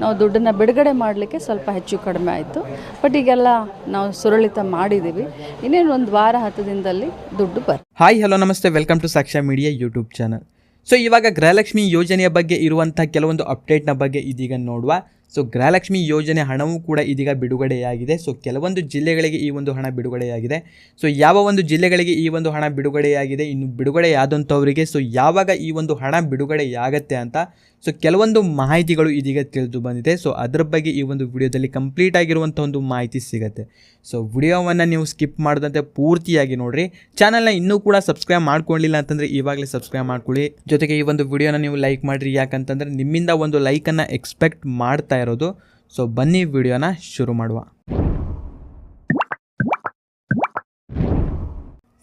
ನಾವು ದುಡ್ಡನ್ನು ಬಿಡುಗಡೆ ಮಾಡಲಿಕ್ಕೆ ಸ್ವಲ್ಪ ಹೆಚ್ಚು ಕಡಿಮೆ ಆಯಿತು. ಬಟ್ ಈಗೆಲ್ಲ ನಾವು ಸುರಳಿತ ಮಾಡಿದ್ದೀವಿ. ಇನ್ನೇನು ಒಂದು ವಾರ ಹತ್ತು ದಿನದಲ್ಲಿ ದುಡ್ಡು ಬರ. ಹಾಯ್ ಹಲೋ ನಮಸ್ತೆ. Welcome to Saksha media YouTube channel so ಇವಾಗ ಗೃಹಲಕ್ಷ್ಮಿ ಯೋಜನೆಯ ಬಗ್ಗೆ ಇರುವಂಥ ಕೆಲವೊಂದು ಅಪ್ಡೇಟ್ನ ಬಗ್ಗೆ ಇದೀಗ ನೋಡುವ. ಸೊ ಗೃಹಲಕ್ಷ್ಮಿ ಯೋಜನೆ ಹಣವೂ ಕೂಡ ಇದೀಗ ಬಿಡುಗಡೆಯಾಗಿದೆ. ಸೊ ಕೆಲವೊಂದು ಜಿಲ್ಲೆಗಳಿಗೆ ಈ ಒಂದು ಹಣ ಬಿಡುಗಡೆಯಾಗಿದೆ. ಸೊ ಯಾವ ಒಂದು ಜಿಲ್ಲೆಗಳಿಗೆ ಈ ಒಂದು ಹಣ ಬಿಡುಗಡೆಯಾಗಿದೆ, ಇನ್ನು ಬಿಡುಗಡೆಯಾದಂಥವರಿಗೆ ಸೊ ಯಾವಾಗ ಈ ಒಂದು ಹಣ ಬಿಡುಗಡೆಯಾಗತ್ತೆ ಅಂತ ಸೊ ಕೆಲವೊಂದು ಮಾಹಿತಿಗಳು ಇದೀಗ ತಿಳಿದು ಬಂದಿದೆ. ಸೊ ಅದರ ಬಗ್ಗೆ ಈ ಒಂದು ವಿಡಿಯೋದಲ್ಲಿ ಕಂಪ್ಲೀಟ್ ಆಗಿರುವಂಥ ಒಂದು ಮಾಹಿತಿ ಸಿಗುತ್ತೆ. ಸೊ ವಿಡಿಯೋವನ್ನು ನೀವು ಸ್ಕಿಪ್ ಮಾಡದಂತೆ ಪೂರ್ತಿಯಾಗಿ ನೋಡಿರಿ. ಚಾನಲ್ನ ಇನ್ನೂ ಕೂಡ ಸಬ್ಸ್ಕ್ರೈಬ್ ಮಾಡ್ಕೊಳ್ಳಿಲ್ಲ ಅಂತಂದರೆ ಇವಾಗಲೇ ಸಬ್ಸ್ಕ್ರೈಬ್ ಮಾಡ್ಕೊಳ್ಳಿ. ಜೊತೆಗೆ ಈ ಒಂದು ವಿಡಿಯೋನ ನೀವು ಲೈಕ್ ಮಾಡಿರಿ. ಯಾಕಂತಂದರೆ ನಿಮ್ಮಿಂದ ಒಂದು ಲೈಕನ್ನು ಎಕ್ಸ್ಪೆಕ್ಟ್ ಮಾಡ್ತಾ ಇರೋದು. ಸೊ ಬನ್ನಿ ವಿಡಿಯೋನ ಶುರು ಮಾಡುವ.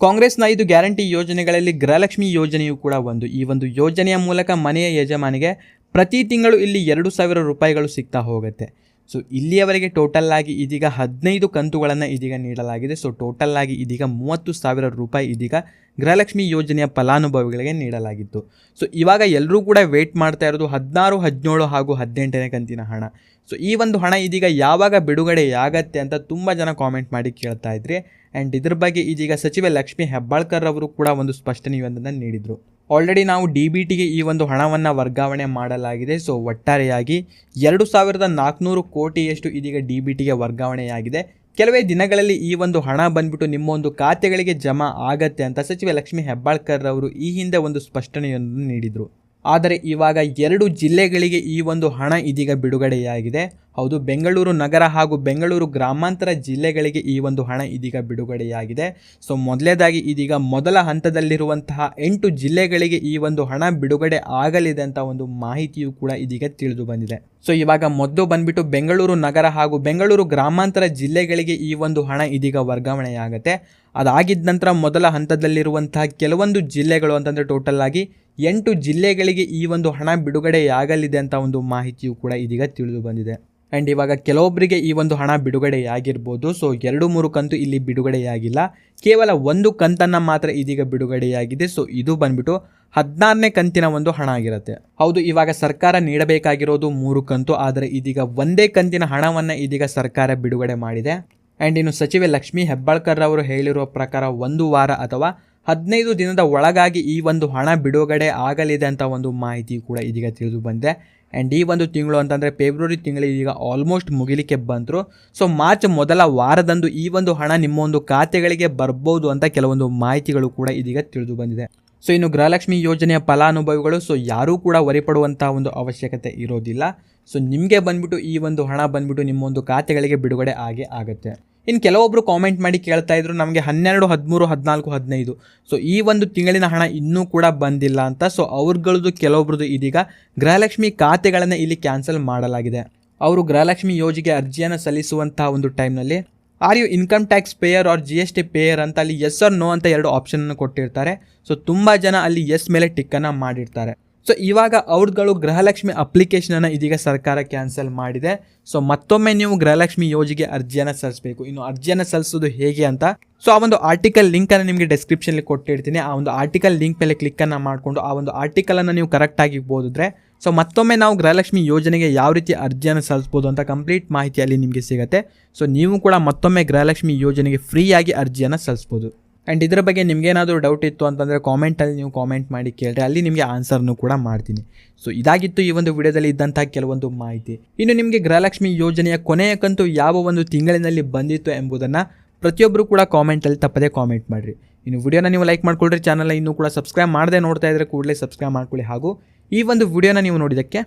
ಕಾಂಗ್ರೆಸ್ನ ಐದು ಗ್ಯಾರಂಟಿ ಯೋಜನೆಗಳಲ್ಲಿ ಗೃಹಲಕ್ಷ್ಮಿ ಯೋಜನೆಯು ಕೂಡ ಒಂದು. ಈ ಒಂದು ಯೋಜನೆಯ ಮೂಲಕ ಮನೆಯ ಯಜಮಾನಿಗೆ ಪ್ರತಿ ತಿಂಗಳು ಇಲ್ಲಿ ಎರಡು ಸಾವಿರ ರೂಪಾಯಿಗಳು ಸಿಗ್ತಾ ಹೋಗುತ್ತೆ. ಸೊ ಇಲ್ಲಿಯವರೆಗೆ ಟೋಟಲ್ ಆಗಿ ಇದೀಗ ಹದಿನೈದು ಕಂತುಗಳನ್ನು ಇದೀಗ ನೀಡಲಾಗಿದೆ. ಸೊ ಟೋಟಲ್ ಆಗಿ ಇದೀಗ ಮೂವತ್ತು ಸಾವಿರ ರೂಪಾಯಿ ಇದೀಗ ಗೃಹಲಕ್ಷ್ಮಿ ಯೋಜನೆಯ ಫಲಾನುಭವಿಗಳಿಗೆ ನೀಡಲಾಗಿತ್ತು. ಸೊ ಇವಾಗ ಎಲ್ಲರೂ ಕೂಡ ವೇಟ್ ಮಾಡ್ತಾ ಇರೋದು ಹದಿನಾರು, ಹದಿನೇಳು ಹಾಗೂ ಹದಿನೆಂಟನೇ ಕಂತಿನ ಹಣ. ಸೊ ಈ ಒಂದು ಹಣ ಇದೀಗ ಯಾವಾಗ ಬಿಡುಗಡೆಯಾಗತ್ತೆ ಅಂತ ತುಂಬ ಜನ ಕಾಮೆಂಟ್ ಮಾಡಿ ಕೇಳ್ತಾ ಇದ್ರಿ. ಆ್ಯಂಡ್ ಇದ್ರ ಬಗ್ಗೆ ಇದೀಗ ಸಚಿವ ಲಕ್ಷ್ಮಿ ಹೆಬ್ಬಾಳ್ಕರ್ ಅವರು ಕೂಡ ಒಂದು ಸ್ಪಷ್ಟನೆಯೊಂದನ್ನು ನೀಡಿದರು. ಆಲ್ರೆಡಿ ನಾವು ಡಿ ಬಿ ಟಿಗೆ ಈ ಒಂದು ಹಣವನ್ನು ವರ್ಗಾವಣೆ ಮಾಡಲಾಗಿದೆ. ಸೊ ಒಟ್ಟಾರೆಯಾಗಿ ಎರಡು ಸಾವಿರದ ನಾಲ್ಕುನೂರು ಕೋಟಿಯಷ್ಟು ಇದೀಗ ಡಿ ಬಿ ಟಿಗೆ ವರ್ಗಾವಣೆಯಾಗಿದೆ. ಕೆಲವೇ ದಿನಗಳಲ್ಲಿ ಈ ಒಂದು ಹಣ ಬಂದ್ಬಿಟ್ಟು ನಿಮ್ಮ ಒಂದು ಖಾತೆಗಳಿಗೆ ಜಮಾ ಆಗತ್ತೆ ಅಂತ ಸಚಿವ ಲಕ್ಷ್ಮಿ ಹೆಬ್ಬಾಳ್ಕರ್ ಅವರು ಈ ಹಿಂದೆ ಒಂದು ಸ್ಪಷ್ಟನೆಯನ್ನು ನೀಡಿದರು. ಆದರೆ ಇವಾಗ ಎರಡು ಜಿಲ್ಲೆಗಳಿಗೆ ಈ ಒಂದು ಹಣ ಇದೀಗ ಬಿಡುಗಡೆಯಾಗಿದೆ. ಹೌದು, ಬೆಂಗಳೂರು ನಗರ ಹಾಗೂ ಬೆಂಗಳೂರು ಗ್ರಾಮಾಂತರ ಜಿಲ್ಲೆಗಳಿಗೆ ಈ ಒಂದು ಹಣ ಇದೀಗ ಬಿಡುಗಡೆಯಾಗಿದೆ. ಸೊ, ಮೊದಲೇದಾಗಿ ಇದೀಗ ಮೊದಲ ಹಂತದಲ್ಲಿರುವಂತಹ ಎಂಟು ಜಿಲ್ಲೆಗಳಿಗೆ ಈ ಒಂದು ಹಣ ಬಿಡುಗಡೆ ಆಗಲಿದೆ ಅಂತ ಒಂದು ಮಾಹಿತಿಯು ಕೂಡ ಇದೀಗ ತಿಳಿದು ಬಂದಿದೆ. ಸೊ ಇವಾಗ ಮೊದಲು ಬಂದ್ಬಿಟ್ಟು ಬೆಂಗಳೂರು ನಗರ ಹಾಗೂ ಬೆಂಗಳೂರು ಗ್ರಾಮಾಂತರ ಜಿಲ್ಲೆಗಳಿಗೆ ಈ ಒಂದು ಹಣ ಇದೀಗ ವರ್ಗಾವಣೆಯಾಗುತ್ತೆ. ಅದಾಗಿದ್ದ ನಂತರ ಮೊದಲ ಹಂತದಲ್ಲಿರುವಂತಹ ಕೆಲವೊಂದು ಜಿಲ್ಲೆಗಳು ಅಂತಂದರೆ ಟೋಟಲ್ ಆಗಿ ಎಂಟು ಜಿಲ್ಲೆಗಳಿಗೆ ಈ ಒಂದು ಹಣ ಬಿಡುಗಡೆಯಾಗಲಿದೆ ಅಂತ ಒಂದು ಮಾಹಿತಿಯು ಕೂಡ ಇದೀಗ ತಿಳಿದು ಬಂದಿದೆ. ಆ್ಯಂಡ್ ಇವಾಗ ಕೆಲವೊಬ್ಬರಿಗೆ ಈ ಒಂದು ಹಣ ಬಿಡುಗಡೆಯಾಗಿರ್ಬೋದು. ಸೊ ಎರಡು ಮೂರು ಕಂತು ಇಲ್ಲಿ ಬಿಡುಗಡೆಯಾಗಿಲ್ಲ. ಕೇವಲ ಒಂದು ಕಂತನ್ನು ಮಾತ್ರ ಇದೀಗ ಬಿಡುಗಡೆಯಾಗಿದೆ. ಸೊ ಇದು ಬಂದ್ಬಿಟ್ಟು ಹದಿನಾರನೇ ಕಂತಿನ ಒಂದು ಹಣ ಆಗಿರುತ್ತೆ. ಹೌದು, ಇವಾಗ ಸರ್ಕಾರ ನೀಡಬೇಕಾಗಿರೋದು ಮೂರು ಕಂತು, ಆದರೆ ಇದೀಗ ಒಂದೇ ಕಂತಿನ ಹಣವನ್ನು ಇದೀಗ ಸರ್ಕಾರ ಬಿಡುಗಡೆ ಮಾಡಿದೆ. ಆ್ಯಂಡ್ ಇನ್ನು ಸಚಿವೆ ಲಕ್ಷ್ಮೀ ಹೆಬ್ಬಾಳ್ಕರ್ ಅವರು ಹೇಳಿರುವ ಪ್ರಕಾರ ಒಂದು ವಾರ ಅಥವಾ ಹದಿನೈದು ದಿನದ ಒಳಗಾಗಿ ಈ ಒಂದು ಹಣ ಬಿಡುಗಡೆ ಆಗಲಿದೆ ಅಂತ ಒಂದು ಮಾಹಿತಿ ಕೂಡ ಇದೀಗ ತಿಳಿದು ಬಂದಿದೆ. ಆ್ಯಂಡ್ ಈ ಒಂದು ತಿಂಗಳು ಅಂತಂದರೆ ಫೆಬ್ರವರಿ ತಿಂಗಳು ಈಗ ಆಲ್ಮೋಸ್ಟ್ ಮುಗಿಲಿಕ್ಕೆ ಬಂದರು. ಸೊ ಮಾರ್ಚ್ ಮೊದಲ ವಾರದಂದು ಈ ಒಂದು ಹಣ ನಿಮ್ಮ ಒಂದು ಖಾತೆಗಳಿಗೆ ಬರ್ಬೋದು ಅಂತ ಕೆಲವೊಂದು ಮಾಹಿತಿಗಳು ಕೂಡ ಇದೀಗ ತಿಳಿದು ಬಂದಿದೆ. ಸೊ ಇನ್ನು ಗೃಹಲಕ್ಷ್ಮಿ ಯೋಜನೆಯ ಫಲಾನುಭವಿಗಳು ಸೊ ಯಾರೂ ಕೂಡ ವರಿಪಡುವಂಥ ಒಂದು ಅವಶ್ಯಕತೆ ಇರೋದಿಲ್ಲ. ಸೊ ನಿಮಗೆ ಬಂದ್ಬಿಟ್ಟು ಈ ಒಂದು ಹಣ ಬಂದ್ಬಿಟ್ಟು ನಿಮ್ಮ ಒಂದು ಖಾತೆಗಳಿಗೆ ಬಿಡುಗಡೆ ಆಗೇ ಆಗುತ್ತೆ. ಇನ್ನು ಕೆಲವೊಬ್ಬರು ಕಾಮೆಂಟ್ ಮಾಡಿ ಕೇಳ್ತಾ ಇದ್ರು, ನಮಗೆ ಹನ್ನೆರಡು, ಹದಿಮೂರು, ಹದಿನಾಲ್ಕು, ಹದಿನೈದು. ಸೊ ಈ ಒಂದು ತಿಂಗಳಿನ ಹಣ ಇನ್ನೂ ಕೂಡ ಬಂದಿಲ್ಲ ಅಂತ ಸೊ ಅವ್ರಗಳದ್ದು ಕೆಲವೊಬ್ರದ್ದು ಇದೀಗ ಗೃಹಲಕ್ಷ್ಮಿ ಖಾತೆಗಳನ್ನು ಇಲ್ಲಿ ಕ್ಯಾನ್ಸಲ್ ಮಾಡಲಾಗಿದೆ. ಅವರು ಗೃಹಲಕ್ಷ್ಮಿ ಯೋಜನೆಗೆ ಅರ್ಜಿಯನ್ನು ಸಲ್ಲಿಸುವಂತಹ ಒಂದು ಟೈಮ್ನಲ್ಲಿ are you income tax payer or G S T payer ಅಂತ ಅಲ್ಲಿ ಎಸ್ ಆರ್ ನೋ ಅಂತ ಎರಡು ಆಪ್ಷನನ್ನು ಕೊಟ್ಟಿರ್ತಾರೆ. ಸೊ, ತುಂಬ ಜನ ಅಲ್ಲಿ ಎಸ್ ಮೇಲೆ ಟಿಕ್ಕನ್ನು ಮಾಡಿರ್ತಾರೆ. ಸೊ ಇವಾಗ ಅವ್ರಗಳು ಗೃಹಲಕ್ಷ್ಮಿ ಅಪ್ಲಿಕೇಶನನ್ನು ಇದೀಗ ಸರ್ಕಾರ ಕ್ಯಾನ್ಸಲ್ ಮಾಡಿದೆ. ಸೊ ಮತ್ತೊಮ್ಮೆ ನೀವು ಗೃಹಲಕ್ಷ್ಮಿ ಯೋಜನೆಗೆ ಅರ್ಜಿಯನ್ನು ಸಲ್ಲಿಸಬೇಕು. ಇನ್ನು ಅರ್ಜಿಯನ್ನು ಸಲ್ಲಿಸೋದು ಹೇಗೆ ಅಂತ? ಸೊ ಆ ಒಂದು ಆರ್ಟಿಕಲ್ ಲಿಂಕನ್ನು ನಿಮಗೆ ಡಿಸ್ಕ್ರಿಪ್ಷನ್ಲಿ ಕೊಟ್ಟಿರ್ತೀನಿ. ಆ ಒಂದು ಆರ್ಟಿಕಲ್ ಲಿಂಕ್ ಮೇಲೆ ಕ್ಲಿಕ್ಕನ್ನು ಮಾಡಿಕೊಂಡು ಆ ಒಂದು ಆರ್ಟಿಕಲನ್ನು ನೀವು ಕರೆಕ್ಟಾಗಿ ಓದಿದ್ರೆ ಸೊ ಮತ್ತೊಮ್ಮೆ ನಾವು ಗೃಹಲಕ್ಷ್ಮಿ ಯೋಜನೆಗೆ ಯಾವ ರೀತಿ ಅರ್ಜಿಯನ್ನು ಸಲ್ಲಿಸ್ಬೋದು ಅಂತ ಕಂಪ್ಲೀಟ್ ಮಾಹಿತಿಯಲ್ಲಿ ನಿಮಗೆ ಸಿಗುತ್ತೆ. ಸೊ ನೀವು ಕೂಡ ಮತ್ತೊಮ್ಮೆ ಗೃಹಲಕ್ಷ್ಮಿ ಯೋಜನೆಗೆ ಫ್ರೀಯಾಗಿ ಅರ್ಜಿಯನ್ನು ಸಲ್ಲಿಸ್ಬೋದು. ಆ್ಯಂಡ್ ಇದರ ಬಗ್ಗೆ ನಿಮಗೇನಾದರೂ ಡೌಟ್ ಇತ್ತು ಅಂತಂದರೆ ಕಾಮೆಂಟಲ್ಲಿ ನೀವು ಕಾಮೆಂಟ್ ಮಾಡಿ ಕೇಳಿರಿ. ಅಲ್ಲಿ ನಿಮಗೆ ಆನ್ಸರ್ನು ಕೂಡ ಮಾಡ್ತೀನಿ. ಸೊ ಇದಾಗಿತ್ತು ಈ ಒಂದು ವಿಡಿಯೋದಲ್ಲಿ ಇದ್ದಂಥ ಕೆಲವೊಂದು ಮಾಹಿತಿ. ಇನ್ನು ನಿಮಗೆ ಗೃಹಲಕ್ಷ್ಮಿ ಯೋಜನೆಯ ಕೊನೆಯ ಕಂತು ಯಾವ ಒಂದು ತಿಂಗಳಿನಲ್ಲಿ ಬಂದಿತ್ತು ಎಂಬುದನ್ನು ಪ್ರತಿಯೊಬ್ಬರು ಕೂಡ ಕಾಮೆಂಟಲ್ಲಿ ತಪ್ಪದೇ ಕಾಮೆಂಟ್ ಮಾಡಿರಿ. ಇನ್ನು ವಿಡಿಯೋನ ನೀವು ಲೈಕ್ ಮಾಡ್ಕೊಳ್ರಿ ಚಾನಲ್ನ ಇನ್ನೂ ಕೂಡ ಸಬ್ಸ್ಕ್ರೈಬ್ ಮಾಡದೆ ನೋಡ್ತಾ ಇದ್ದರೆ ಕೂಡಲೇ ಸಬ್ಸ್ಕ್ರೈಬ್ ಮಾಡ್ಕೊಳ್ಳಿ ಹಾಗೂ ಈ ಒಂದು ವಿಡಿಯೋನ ನೀವು ನೋಡಿದ್ದಕ್ಕೆ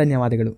ಧನ್ಯವಾದಗಳು.